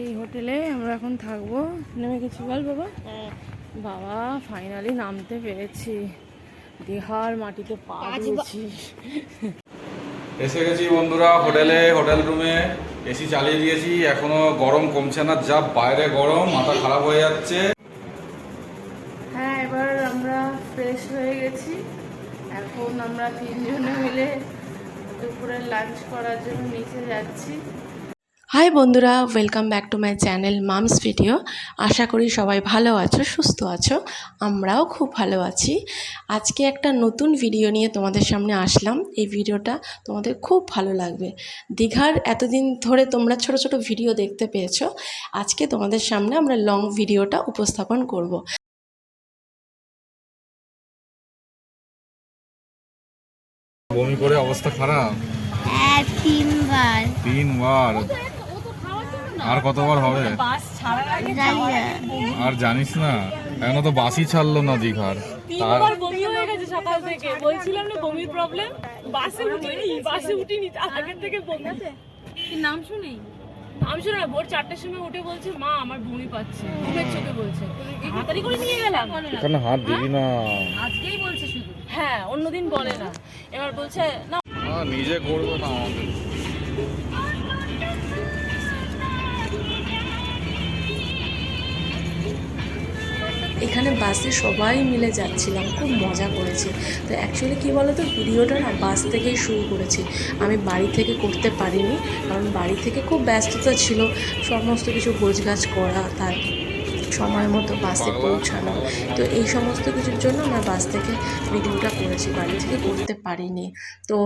এই হোটেলে আমরা এখন থাকব। নেমে গেছি বল বাবা? বাবা ফাইনালি নামতে পেরেছি। দীঘার মাটিতে পা দিয়েছি এসে গেছি বন্ধুরা হোটেলে হোটেল রুমে। এসি চালিয়ে দিয়েছি এখনও গরম কমছে না যা বাইরে গরম মাথা খারাপ হয়ে যাচ্ছে। হ্যাঁ এবার আমরা ফ্রেশ হয়ে গেছি। এখন আমরা তিনজনে মিলে দুপুরে লাঞ্চ করার জন্য নিচে যাচ্ছি। হাই বন্ধুরা welcome back to my channel mom's video আশা করি সবাই ভালো আছো সুস্থ আছো আমরাও খুব ভালো আছি। আজকে একটা নতুন ভিডিও নিয়ে তোমাদের সামনে আসলাম। এই ভিডিওটা তোমাদের খুব ভালো লাগবে। দীঘার এতদিন ধরে তোমরা ছোট ছোট ভিডিও দেখতে পেয়েছ। আজকে তোমাদের সামনে আমরা লং ভিডিওটা উপস্থাপন করব। বমি করে অবস্থা খারাপ? হ্যাঁ তিনবার। তিনবার? আর কতবার হবে? আর জানিস না এখনও তো বাসই ছাড়লো না দীঘার। তার তিনবার বমি হয়ে গেছে সকাল থেকে। বলছিলাম না বমির প্রবলেম বাসে উঠিনি বাসে উঠিনি তার আগের থেকে বমি। নাম শুনি? ভোর চারটের সময় উঠে বলছে মা আমার বমি পাচ্ছে। ঘুমের চোখে বলছে। তাড়াতাড়ি করে নিয়ে গেলাম। এখানে হাত দিবি না। আজকেই বলছে শুধু। হ্যাঁ অন্যদিন বলে না। এবার বলছে না নিজে করব না আমাদের বাসে সবাই মিলে যাচ্ছিলাম, খুব মজা করেছি। তো অ্যাকচুয়ালি কী বলো তো ভিডিওটা না বাস থেকেই শুরু করেছি। আমি বাড়ি থেকে করতে পারিনি, কারণ বাড়ি থেকে খুব ব্যস্ততা ছিল, সমস্ত কিছু গোছগাছ করা, তার সময় মতো বাসে পৌঁছানো। তো এই সমস্ত কিছুর জন্য আমার বাস থেকে ভিডিওটা করেছি। বাড়ি থেকে করতে পারিনি। তো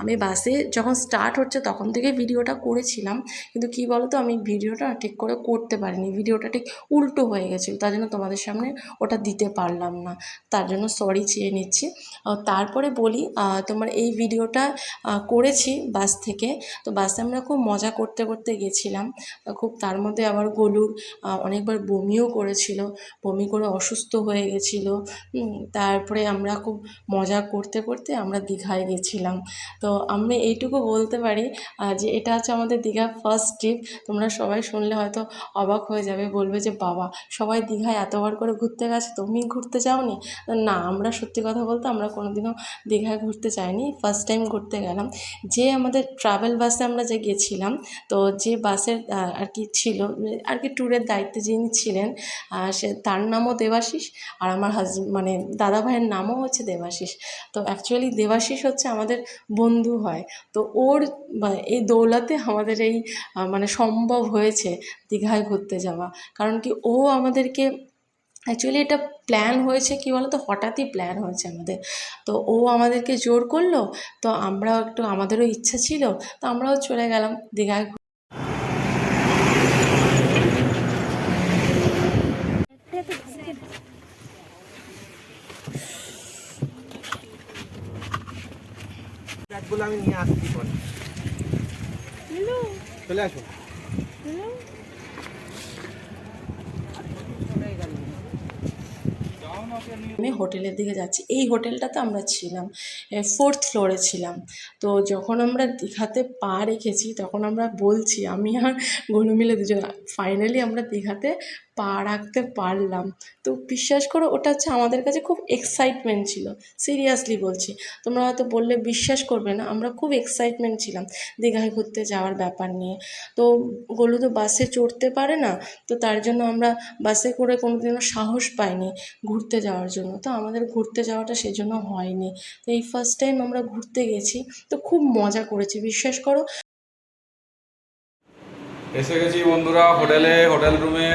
আমি বাসে যখন স্টার্ট হচ্ছে তখন থেকে ভিডিওটা করেছিলাম। কিন্তু কী বলো তো আমি ভিডিওটা ঠিক করে করতে পারিনি। ভিডিওটা ঠিক উল্টো হয়ে গেছিল। তার জন্য তোমাদের সামনে ওটা দিতে পারলাম না। তার জন্য সরি চেয়ে নিচ্ছি। তারপরে বলি তোমার এই ভিডিওটা করেছি বাস থেকে। তো বাসে আমরা খুব মজা করতে করতে গেছিলাম। খুব তার মধ্যে আবার গলুর অনেকবার বমিও করেছিল, বমি করে অসুস্থ হয়ে গেছিল। তারপরে আমরা খুব মজা করতে করতে আমরা দীঘায় গেছিলাম। তো আমি এইটুকু বলতে পারি যে এটা হচ্ছে আমাদের দীঘার ফার্স্ট ট্রিপ তোমরা সবাই শুনলে হয়তো অবাক হয়ে যাবে, বলবে যে বাবা, সবাই দীঘায় এতবার করে ঘুরতে গেছে, তুমি ঘুরতে যাওনি? না, আমরা সত্যি কথা বলতে আমরা কোনোদিনও দীঘায় ঘুরতে যাইনি ফার্স্ট টাইম ঘুরতে গেলাম। যে আমাদের ট্রাভেল বাসে আমরা যে গেছিলাম, তো যে বাসের আর কি ছিল, আর কি ট্যুরের দায়িত্বে যিনি ছিলেন আহ, সে তার নামও দেবাশিস আর আমার হাজ মানে দাদা ভাইয়ের নামও হচ্ছে দেবাশিস। তো অ্যাকচুয়ালি দেবাশিস হচ্ছে আমাদের বন্ধু হয়। তো ওর এই দৌলতে আমাদের এই মানে সম্ভব হয়েছে দীঘায় ঘুরতে যাওয়া। কারণ কি ও আমাদেরকে অ্যাকচুয়ালি এটা প্ল্যান হয়েছে কি বলো তো হঠাৎই প্ল্যান হয়েছে আমাদের। তো ও আমাদেরকে জোর করল তো আমরাও একটু আমাদেরও ইচ্ছা ছিল তো আমরাও চলে গেলাম দীঘায় ব্যাগগুলো আমি নিয়ে আসছি পরে চলে আসুন। আমি হোটেলের দিকে যাচ্ছি। এই হোটেলটাতে আমরা ছিলাম ফোর্থ ফ্লোরে ছিলাম। তো যখন আমরা দীঘাতে পা রেখেছি তখন আমরা বলছি আমি আর গোলু মিলে দুজন। ফাইনালি আমরা দীঘাতে পা রাখতে পারলাম। তো বিশ্বাস করো, ওটা হচ্ছে আমাদের কাছে খুব এক্সাইটমেন্ট ছিল। সিরিয়াসলি বলছি। তোমরা হয়তো বললে, বিশ্বাস করবে না। আমরা খুব এক্সাইটমেন্ট ছিলাম দীঘায় ঘুরতে যাওয়ার ব্যাপার নিয়ে। তো গোলু তো বাসে চড়তে পারে না, তো তার জন্য আমরা বাসে করে কোনোদিনও সাহস পাইনি ঘুরতে যাওয়ার জন্য। তো আমাদের ঘুরতে যাওয়াটা সেজন্য হয়নি। তো এই ফার্স্ট টাইম আমরা ঘুরতে গেছি, তো খুব মজা করেছি। বিশ্বাস করো? এসে গেছি বন্ধুরা হোটেলে, হোটেল রুমে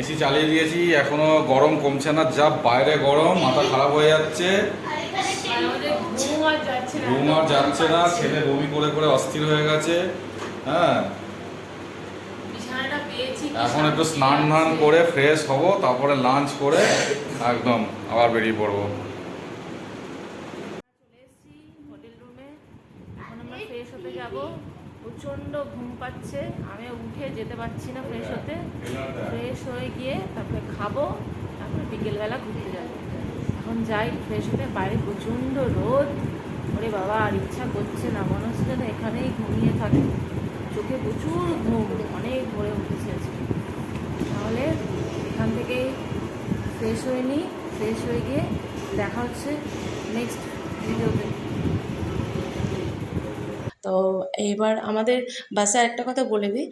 এসি চালিয়ে দিয়েছি, এখনও গরম কমছে না, যা বাইরে গরম, মাথা খারাপ হয়ে যাচ্ছে। ঘুম আর যাচ্ছে না, ছেলে বমি করে করে অস্থির হয়ে গেছে হ্যাঁ। এখন একটু স্নান ধান করে ফ্রেশ হব, তারপরে লাঞ্চ করে, একদম আবার বেরিয়ে পড়ব। পাচ্ছে আমি উঠে যেতে পারছি না ফ্রেশ হ্যাঁ, হতে। ফ্রেশ হয়ে গিয়ে তারপরে খাব তারপরে বিকেলবেলা ঘুরতে যাব। এখন যাই ফ্রেশ হতে বাইরে প্রচণ্ড রোদ। ওরে বাবা আর ইচ্ছা করছে না মনে হচ্ছে যেন এখানেই ঘুমিয়ে থাকে। চোখে প্রচুর ঘুম অনেক ভরে উঠেছে তাহলে এখান থেকেই ফ্রেশ হয়ে নিই ফ্রেশ হয়ে গিয়ে দেখা হচ্ছে নেক্সট ভিডিওতে তো এইবার আমাদের বাসে একটা কথা বলে দিই।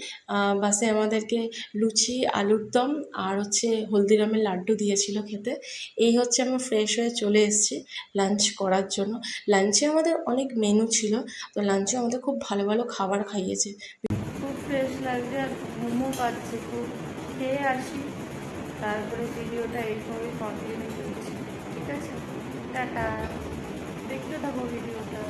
বাসে আমাদেরকে লুচি, আলুর দম আর হচ্ছে হলদিরামের লাড্ডু দিয়েছিল খেতে। এই হচ্ছে আমরা ফ্রেশ হয়ে চলে এসেছি লাঞ্চ করার জন্য। লাঞ্চে আমাদের অনেক মেনু ছিল, তো লাঞ্চে আমাদের খুব ভালো ভালো খাবার খাইয়েছে। খুব ফ্রেশ লাগছে আর ঘুমও পাচ্ছে, খুব খেয়ে আসি। তারপরে ভিডিওটা এইভাবে কন্টিনিউ করছি। ঠিক আছে? টাটা। দেখতে থাকো ভিডিওটা।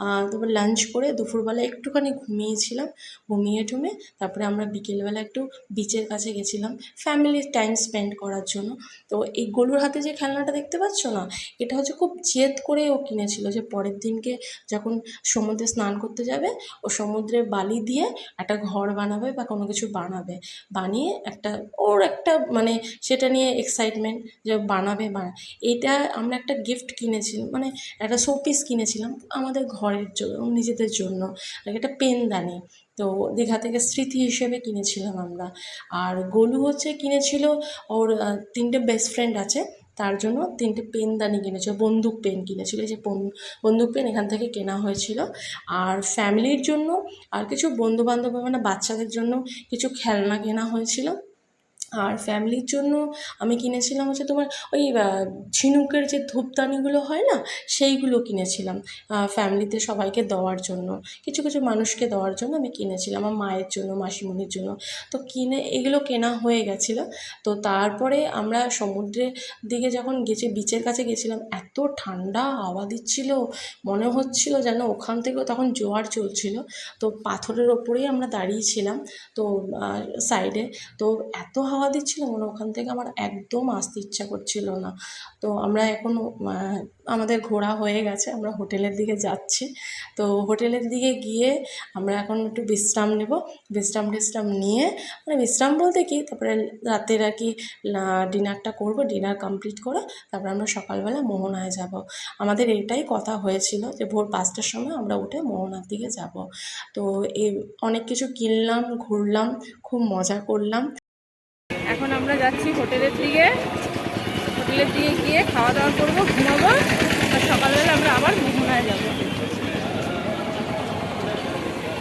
তারপর লাঞ্চ করে দুপুরবেলা একটুখানি ঘুমিয়েছিলাম, ঘুমিয়ে টুমে তারপরে আমরা বিকেলবেলা একটু বিচের কাছে গেছিলাম ফ্যামিলির টাইম স্পেন্ড করার জন্য। তো এই গলুর হাতে যে খেলনাটা দেখতে পাচ্ছ না, এটা হচ্ছে খুব জেদ করে ও কিনেছিল যে পরের দিনকে যখন সমুদ্রে স্নান করতে যাবে, ও সমুদ্রের বালি দিয়ে একটা ঘর বানাবে বা কোনো কিছু বানাবে। বানিয়ে একটা, ওর একটা মানে সেটা নিয়ে এক্সাইটমেন্ট যে বানাবে বানা এইটা আমরা একটা গিফট কিনেছিলাম মানে একটা শোপিস কিনেছিলাম। আমাদের ঘরের জন্য নিজেদের জন্য। আর একটা পেনদানি তো দীঘা থেকে স্মৃতি হিসেবে কিনেছিলাম আমরা। আর গোলু হচ্ছে কিনেছিল ওর তিনটে বেস্ট ফ্রেন্ড আছে। তার জন্য তিনটে পেনদানি কিনেছিল, বন্দুক পেন কিনেছিল। যে বন- বন্দুক পেন এখান থেকে কেনা হয়েছিল। আর ফ্যামিলির জন্য আর কিছু বন্ধু বান্ধব মানে বাচ্চাদের জন্য কিছু খেলনা কেনা হয়েছিল। আর ফ্যামিলির জন্য আমি কিনেছিলাম হচ্ছে তোমার ওই ঝিনুকের যে ধূপদানিগুলো হয় না, সেইগুলো কিনেছিলাম ফ্যামিলিতে সবাইকে দেওয়ার জন্য। কিছু কিছু মানুষকে দেওয়ার জন্য আমি কিনেছিলাম, আমার মায়ের জন্য, মাসিমণির জন্য। তো কিনে, এগুলো কেনা হয়ে গেছিল। তো তারপরে আমরা সমুদ্রের দিকে যখন গেছি বিচের কাছে গেছিলাম, এত ঠান্ডা হাওয়া দিচ্ছিল। মনে হচ্ছিল যেন ওখান থেকেও তখন জোয়ার চলছিল। তো পাথরের ওপরেই আমরা দাঁড়িয়েছিলাম তো সাইডে তো এত হাওয়া দিচ্ছিল মনে ওখান থেকে আমার একদম আসতে ইচ্ছা করছিল না। তো আমরা এখন আমাদের ঘোরা হয়ে গেছে, আমরা হোটেলের দিকে যাচ্ছি। তো হোটেলের দিকে গিয়ে আমরা এখন একটু বিশ্রাম নেব। বিশ্রাম টিশ্রাম নিয়ে মানে বিশ্রাম বলতে কি? তারপরে রাতের আর কি ডিনারটা করব, ডিনার কমপ্লিট করে, তারপরে আমরা সকালবেলা মোহনায় যাব। আমাদের এটাই কথা হয়েছিল যে ভোর পাঁচটার সময় আমরা উঠে মোহনার দিকে যাব। তো এই অনেক কিছু কিনলাম, ঘুরলাম, খুব মজা করলাম। এখন আমরা যাচ্ছি হোটেলের দিকে। হোটেলের দিকে গিয়ে খাওয়া দাওয়া করব, ঘুমাবো। আর সকালবেলা আমরা আবার মোহনায় যাব।